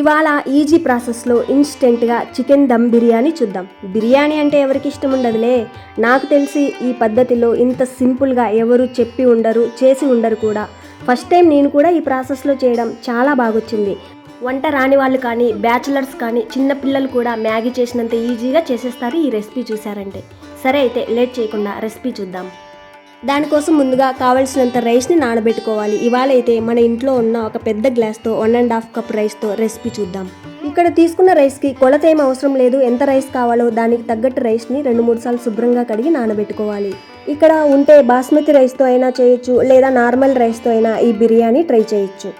ఇవాళ ఈజీ ప్రాసెస్లో ఇన్స్టెంట్గా చికెన్ దమ్ బిర్యానీ చూద్దాం. బిర్యానీ అంటే ఎవరికి ఇష్టం ఉండదులే. నాకు తెలిసి ఈ పద్ధతిలో ఇంత సింపుల్గా ఎవరు చెప్పి ఉండరు చేసి ఉండరు కూడా. ఫస్ట్ టైం నేను కూడా ఈ ప్రాసెస్లో చేయడం చాలా బాగొచ్చింది. వంట రాని వాళ్ళు కానీ బ్యాచిలర్స్ కానీ చిన్నపిల్లలు కూడా మ్యాగీ చేసినంత ఈజీగా చేసేస్తారు ఈ రెసిపీ చూసారంటే సరే అయితే లేట్ చేయకుండా రెసిపీ చూద్దాం. దానికోసం ముందుగా కావలసినంత రైస్ని నానబెట్టుకోవాలి. ఇవాళ అయితే మన ఇంట్లో ఉన్న ఒక పెద్ద గ్లాస్తో వన్ అండ్ హాఫ్ కప్ రైస్తో రెసిపీ చూద్దాం. ఇక్కడ తీసుకున్న రైస్కి కొలత ఏం అవసరం లేదు. ఎంత రైస్ కావాలో దానికి తగ్గట్టు రైస్ని రెండు మూడు సార్లు శుభ్రంగా కడిగి నానబెట్టుకోవాలి. ఇక్కడ ఉంటే బాస్మతి రైస్తో అయినా చేయొచ్చు లేదా నార్మల్ రైస్తో అయినా ఈ బిర్యానీ ట్రై చేయొచ్చు.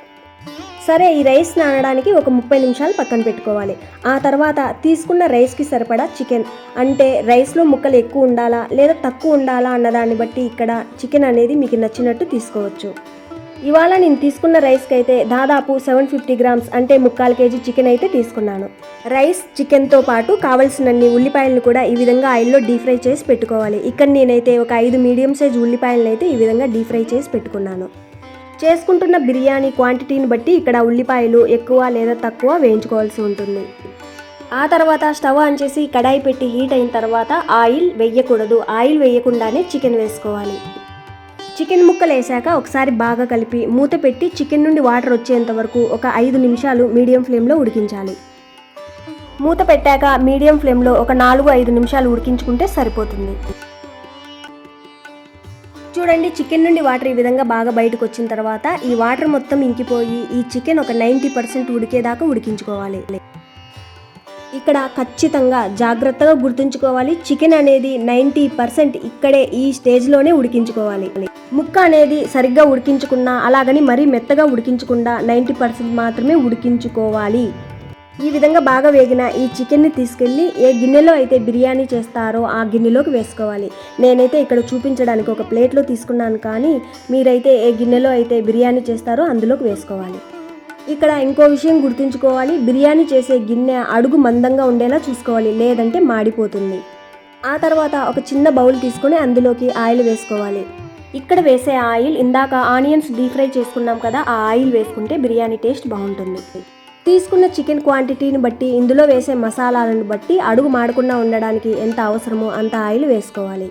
సరే ఈ రైస్ నానడానికి ఒక ముప్పై నిమిషాలు పక్కన పెట్టుకోవాలి. ఆ తర్వాత తీసుకున్న రైస్కి సరిపడా చికెన్. అంటే రైస్లో ముక్కలు ఎక్కువ ఉండాలా లేదా తక్కువ ఉండాలా అన్నదాన్ని బట్టి ఇక్కడ చికెన్ అనేది మీకు నచ్చినట్టు తీసుకోవచ్చు. ఇవాళ నేను తీసుకున్న రైస్కి అయితే దాదాపు సెవెన్ ఫిఫ్టీ గ్రామ్స్ అంటే ముక్కాలు కేజీ చికెన్ అయితే తీసుకున్నాను. రైస్ చికెన్తో పాటు కావలసినన్ని ఉల్లిపాయలను కూడా ఈ విధంగా ఆయిల్లో డీ ఫ్రై చేసి పెట్టుకోవాలి. ఇక్కడ నేనైతే ఒక ఐదు మీడియం సైజ్ ఉల్లిపాయలను అయితే ఈ విధంగా డీ ఫ్రై చేసి పెట్టుకున్నాను. చేసుకుంటున్న బిర్యానీ క్వాంటిటీని బట్టి ఇక్కడ ఉల్లిపాయలు ఎక్కువ లేదా తక్కువ వేయించుకోవాల్సి ఉంటుంది. ఆ తర్వాత స్టవ్ ఆన్ చేసి కడాయి పెట్టి హీట్ అయిన తర్వాత ఆయిల్ వేయకూడదు. ఆయిల్ వేయకుండానే చికెన్ వేసుకోవాలి. చికెన్ ముక్కలు వేసాక ఒకసారి బాగా కలిపి మూత పెట్టి చికెన్ నుండి వాటర్ వచ్చేంత వరకు ఒక ఐదు నిమిషాలు మీడియం ఫ్లేమ్లో ఉడికించాలి. మూత పెట్టాక మీడియం ఫ్లేమ్లో ఒక నాలుగు ఐదు నిమిషాలు ఉడికించుకుంటే సరిపోతుంది. చూడండి చికెన్ నుండి వాటర్ ఈ విధంగా బాగా బయటకు వచ్చిన తర్వాత ఈ వాటర్ మొత్తం ఇంకిపోయి ఈ చికెన్ ఒక నైంటీ పర్సెంట్ ఉడికేదాకా ఉడికించుకోవాలి. ఇక్కడ ఖచ్చితంగా జాగ్రత్తగా గుర్తుంచుకోవాలి. చికెన్ అనేది నైంటీ పర్సెంట్ ఇక్కడే ఈ స్టేజ్లోనే ఉడికించుకోవాలి. ముక్క అనేది సరిగ్గా ఉడికించుకున్నా అలాగని మరీ మెత్తగా ఉడికించకుండా నైంటీ పర్సెంట్ మాత్రమే ఉడికించుకోవాలి. ఈ విధంగా బాగా వేగిన ఈ చికెన్ని తీసుకెళ్ళి ఏ గిన్నెలో అయితే బిర్యానీ చేస్తారో ఆ గిన్నెలోకి వేసుకోవాలి. నేనైతే ఇక్కడ చూపించడానికి ఒక ప్లేట్లో తీసుకున్నాను కానీ మీరైతే ఏ గిన్నెలో అయితే బిర్యానీ చేస్తారో అందులోకి వేసుకోవాలి. ఇక్కడ ఇంకో విషయం గుర్తుంచుకోవాలి. బిర్యానీ చేసే గిన్నె అడుగు మందంగా ఉండేలా చూసుకోవాలి లేదంటే మాడిపోతుంది. ఆ తర్వాత ఒక చిన్న బౌల్ తీసుకొని అందులోకి ఆయిల్ వేసుకోవాలి. ఇక్కడ వేసే ఆయిల్ ఇందాక ఆనియన్స్ డీప్ ఫ్రై చేసుకున్నాం కదా ఆ ఆయిల్ వేసుకుంటే బిర్యానీ టేస్ట్ బాగుంటుంది. తీసుకున్న చికెన్ క్వాంటిటీని బట్టి ఇందులో వేసే మసాలాలను బట్టి అడుగు మాడకుండా ఉండడానికి ఎంత అవసరమో అంత ఆయిల్ వేసుకోవాలి.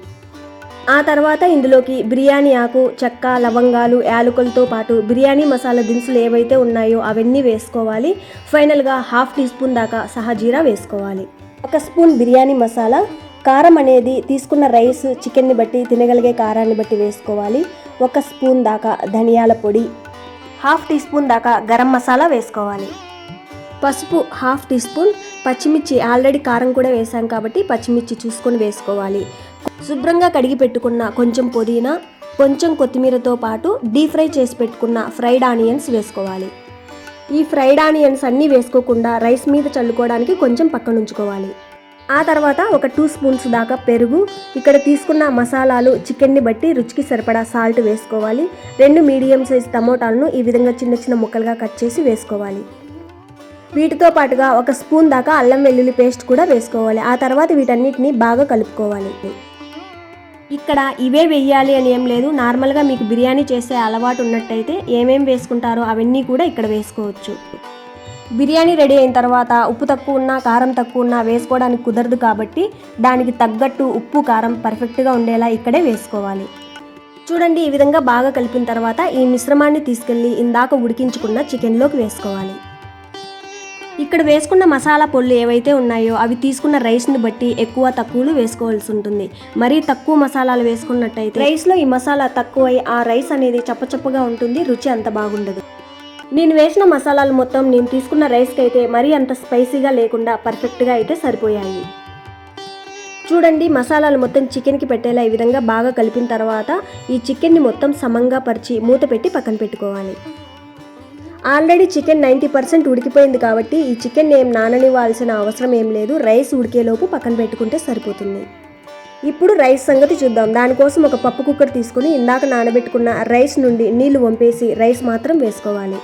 ఆ తర్వాత ఇందులోకి బిర్యానీ ఆకు చెక్క లవంగాలు యాలకులతో పాటు బిర్యానీ మసాలా దినుసులు ఏవైతే ఉన్నాయో అవన్నీ వేసుకోవాలి. ఫైనల్గా హాఫ్ టీ స్పూన్ దాకా సహజీరా వేసుకోవాలి. ఒక స్పూన్ బిర్యానీ మసాలా కారం అనేది తీసుకున్న రైస్ చికెన్ని బట్టి తినగలిగే కారాన్ని బట్టి వేసుకోవాలి. ఒక స్పూన్ దాకా ధనియాల పొడి హాఫ్ టీ స్పూన్ దాకా గరం మసాలా వేసుకోవాలి. పసుపు హాఫ్ టీ స్పూన్ పచ్చిమిర్చి ఆల్రెడీ కారం కూడా వేసాం కాబట్టి పచ్చిమిర్చి చూసుకొని వేసుకోవాలి. శుభ్రంగా కడిగి పెట్టుకున్న కొంచెం పుదీనా కొంచెం కొత్తిమీరతో పాటు డీప్ ఫ్రై చేసి పెట్టుకున్న ఫ్రైడ్ ఆనియన్స్ వేసుకోవాలి. ఈ ఫ్రైడ్ ఆనియన్స్ అన్నీ వేసుకోకుండా రైస్ మీద చల్లుకోవడానికి కొంచెం పక్కన ఉంచుకోవాలి. ఆ తర్వాత ఒక టూ స్పూన్స్ దాకా పెరుగు ఇక్కడ తీసుకున్న మసాలాలు చికెన్ని బట్టి రుచికి సరిపడా సాల్ట్ వేసుకోవాలి. రెండు మీడియం సైజ్ టమోటాలను ఈ విధంగా చిన్న చిన్న ముక్కలుగా కట్ చేసి వేసుకోవాలి. వీటితో పాటుగా ఒక స్పూన్ దాకా అల్లం వెల్లుల్లి పేస్ట్ కూడా వేసుకోవాలి. ఆ తర్వాత వీటన్నిటిని బాగా కలుపుకోవాలి. ఇక్కడ ఇవే వెయ్యాలి అని ఏం లేదు. నార్మల్గా మీకు బిర్యానీ చేసే అలవాటు ఉన్నట్టయితే ఏమేమి వేసుకుంటారో అవన్నీ కూడా ఇక్కడ వేసుకోవచ్చు. బిర్యానీ రెడీ అయిన తర్వాత ఉప్పు తక్కువ ఉన్నా కారం తక్కువ ఉన్నా వేసుకోవడానికి కుదరదు కాబట్టి దానికి తగ్గట్టు ఉప్పు కారం పర్ఫెక్ట్గా ఉండేలా ఇక్కడే వేసుకోవాలి. చూడండి ఈ విధంగా బాగా కలిపిన తర్వాత ఈ మిశ్రమాన్ని తీసుకెళ్ళి ఇందాక ఉడికించుకున్న చికెన్లోకి వేసుకోవాలి. ఇక్కడ వేసుకున్న మసాలా పొళ్ళు ఏవైతే ఉన్నాయో అవి తీసుకున్న రైస్ని బట్టి ఎక్కువ తక్కువలు వేసుకోవాల్సి ఉంటుంది. మరీ తక్కువ మసాలాలు వేసుకున్నట్టయితే రైస్లో ఈ మసాలా తక్కువై ఆ రైస్ అనేది చప్పచప్పగా ఉంటుంది రుచి అంత బాగుండదు. నేను వేసిన మసాలాలు మొత్తం నేను తీసుకున్న రైస్కి అయితే మరీ అంత స్పైసీగా లేకుండా పర్ఫెక్ట్గా అయితే సరిపోయాయి. చూడండి మసాలాలు మొత్తం చికెన్కి పెట్టేలా ఈ విధంగా బాగా కలిపిన తర్వాత ఈ చికెన్ని మొత్తం సమంగా పరిచి మూత పెట్టి పక్కన పెట్టుకోవాలి. ఆల్రెడీ చికెన్ నైంటీ పర్సెంట్ ఉడికిపోయింది కాబట్టి ఈ చికెన్ ఏం నాననివ్వాల్సిన అవసరం ఏం లేదు. రైస్ ఉడికేలోపు పక్కన పెట్టుకుంటే సరిపోతుంది. ఇప్పుడు రైస్ సంగతి చూద్దాం. దానికోసం ఒక పప్పు కుక్కర్ తీసుకుని ఇందాక నానబెట్టుకున్న రైస్ నుండి నీళ్ళు వంపేసి రైస్ మాత్రం వేసుకోవాలి.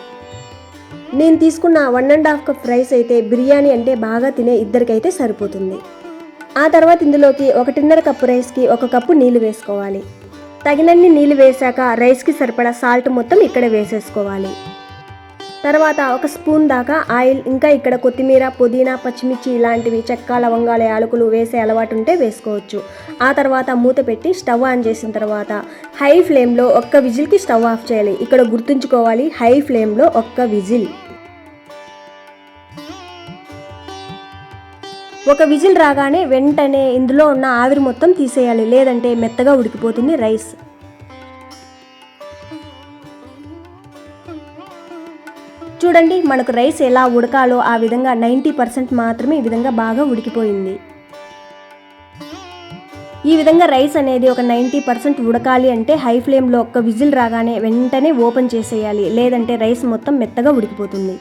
నేను తీసుకున్న one and half cup rice అయితే బిర్యానీ అంటే బాగా తినే ఇద్దరికైతే సరిపోతుంది. ఆ తర్వాత ఇందులోకి ఒకటిన్నర కప్పు రైస్కి ఒక కప్పు నీళ్ళు వేసుకోవాలి. తగినన్ని నీళ్ళు వేశాక రైస్కి సరిపడా సాల్ట్ మొత్తం ఇక్కడ వేసేసుకోవాలి. తర్వాత ఒక స్పూన్ దాకా ఆయిల్ ఇంకా ఇక్కడ కొత్తిమీర పుదీనా పచ్చిమిర్చి ఇలాంటివి చెక్క లవంగాల యాలకులు వేసే అలవాటు ఉంటే వేసుకోవచ్చు. ఆ తర్వాత మూత పెట్టి స్టవ్ ఆన్ చేసిన తర్వాత హై ఫ్లేమ్లో ఒక్క విజిల్కి స్టవ్ ఆఫ్ చేయాలి. ఇక్కడ గుర్తుంచుకోవాలి హై ఫ్లేమ్లో ఒక్క విజిల్. ఒక విజిల్ రాగానే వెంటనే ఇందులో ఉన్న ఆవిరి మొత్తం తీసేయాలి. లేదంటే మెత్తగా ఉడికిపోతుంది రైస్. చూడండి మనకు రైస్ ఎలా ఉడకాలో ఆ విధంగా నైంటీ పర్సెంట్ మాత్రమే ఈ విధంగా బాగా ఉడికిపోయింది. ఈ విధంగా రైస్ అనేది ఒక నైంటీ పర్సెంట్ ఉడకాలి అంటే హై ఫ్లేమ్లో ఒక్క విజిల్ రాగానే వెంటనే ఓపెన్ చేసేయాలి. లేదంటే రైస్ మొత్తం మెత్తగా ఉడికిపోతుంది.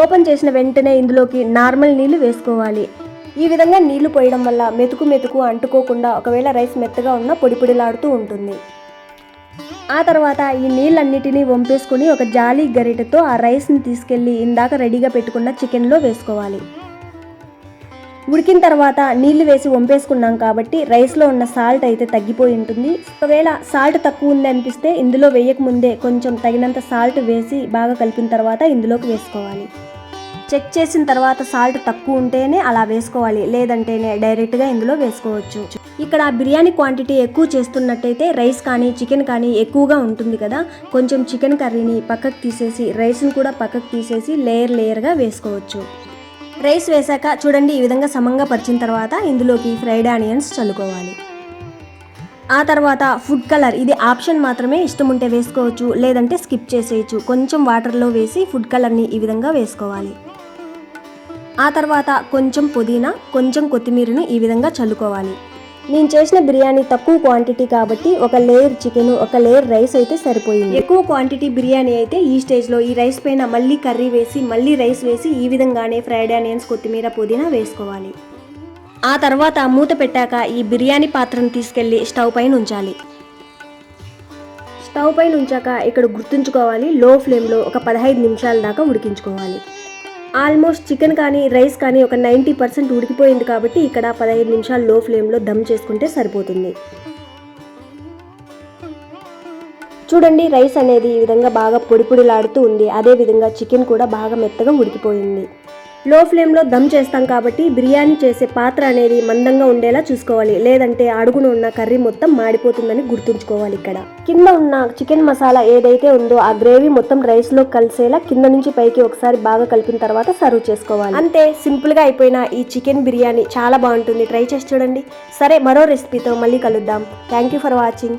ఓపెన్ చేసిన వెంటనే ఇందులోకి నార్మల్ నీళ్ళు వేసుకోవాలి. ఈ విధంగా నీళ్ళు పోయడం వల్ల మెతుకు మెతుకు అంటుకోకుండా ఒకవేళ రైస్ మెత్తగా ఉన్నా పొడి పొడిలాడుతూ ఉంటుంది. ఆ తర్వాత ఈ నీళ్ళన్నిటినీ వంపేసుకొని ఒక జాలి గరిటెతో ఆ రైస్ని తీసుకెళ్ళి ఇందాక రెడీగా పెట్టుకున్న చికెన్లో వేసుకోవాలి. ఉడికిన తర్వాత నీళ్ళు వేసి వంపేసుకున్నాం కాబట్టి రైస్లో ఉన్న సాల్ట్ అయితే తగ్గిపోయి ఉంటుంది. ఒకవేళ సాల్ట్ తక్కువ ఉంది అనిపిస్తే ఇందులో వేయకముందే కొంచెం తగినంత సాల్ట్ వేసి బాగా కలిపిన తర్వాత ఇందులోకి వేసుకోవాలి. చెక్ చేసిన తర్వాత సాల్ట్ తక్కువ ఉంటేనే అలా వేసుకోవాలి లేదంటేనే డైరెక్ట్గా ఇందులో వేసుకోవచ్చు. ఇక్కడ బిర్యానీ క్వాంటిటీ ఎక్కువ చేస్తున్నట్టయితే రైస్ కానీ చికెన్ కానీ ఎక్కువగా ఉంటుంది కదా. కొంచెం చికెన్ కర్రీని పక్కకు తీసేసి రైస్ని కూడా పక్కకు తీసేసి లేయర్ లేయర్గా వేసుకోవచ్చు. రైస్ వేశాక చూడండి ఈ విధంగా సమంగా పరిచిన తర్వాత ఇందులోకి ఫ్రైడ్ ఆనియన్స్ చల్లుకోవాలి. ఆ తర్వాత ఫుడ్ కలర్ ఇది ఆప్షన్ మాత్రమే ఇష్టం ఉంటే వేసుకోవచ్చు లేదంటే స్కిప్ చేసేయచ్చు. కొంచెం వాటర్లో వేసి ఫుడ్ కలర్ని ఈ విధంగా వేసుకోవాలి. ఆ తర్వాత కొంచెం పుదీనా కొంచెం కొత్తిమీరను ఈ విధంగా చల్లుకోవాలి. నేను చేసిన బిర్యానీ తక్కువ క్వాంటిటీ కాబట్టి ఒక లేయర్ చికెన్ ఒక లేయర్ రైస్ అయితే సరిపోయింది. ఎక్కువ క్వాంటిటీ బిర్యానీ అయితే ఈ స్టేజ్లో ఈ రైస్ పైన మళ్ళీ కర్రీ వేసి మళ్ళీ రైస్ వేసి ఈ విధంగానే ఫ్రైడ్ ఆనియన్స్ కొత్తిమీర పుదీనా వేసుకోవాలి. ఆ తర్వాత మూత పెట్టాక ఈ బిర్యానీ పాత్రను తీసుకెళ్ళి స్టవ్ పైన ఉంచాలి. స్టవ్ పైన ఉంచాక ఇక్కడ గుర్తుంచుకోవాలి లో ఫ్లేమ్లో ఒక పదహైదు నిమిషాల దాకా ఉడికించుకోవాలి. ఆల్మోస్ట్ చికెన్ కానీ రైస్ కానీ ఒక నైంటీ పర్సెంట్ ఉడికిపోయింది కాబట్టి ఇక్కడ పదహైదు నిమిషాలు లో ఫ్లేమ్లో దమ్ చేసుకుంటే సరిపోతుంది. చూడండి రైస్ అనేది ఈ విధంగా బాగా పొడి పొడిలాడుతూ ఉంది. అదే విధంగా చికెన్ కూడా బాగా మెత్తగా ఉడికిపోయింది. లో ఫ్లేమ్లో దమ్ చేస్తాం కాబట్టి బిర్యానీ చేసే పాత్ర అనేది మందంగా ఉండేలా చూసుకోవాలి. లేదంటే అడుగున ఉన్న కర్రీ మొత్తం మాడిపోతుందని గుర్తుంచుకోవాలి ఇక్కడ. కింద ఉన్న చికెన్ మసాలా ఏదైతే ఉందో ఆ గ్రేవీ మొత్తం రైస్లో కలిసేలా కింద నుంచి పైకి ఒకసారి బాగా కలిపిన తర్వాత సర్వ్ చేసుకోవాలి. అంతే సింపుల్గా అయిపోయిన ఈ చికెన్ బిర్యానీ చాలా బాగుంటుంది. ట్రై చేసి చూడండి. సరే మరో రెసిపీతో మళ్ళీ కలుద్దాం. Thank you for watching.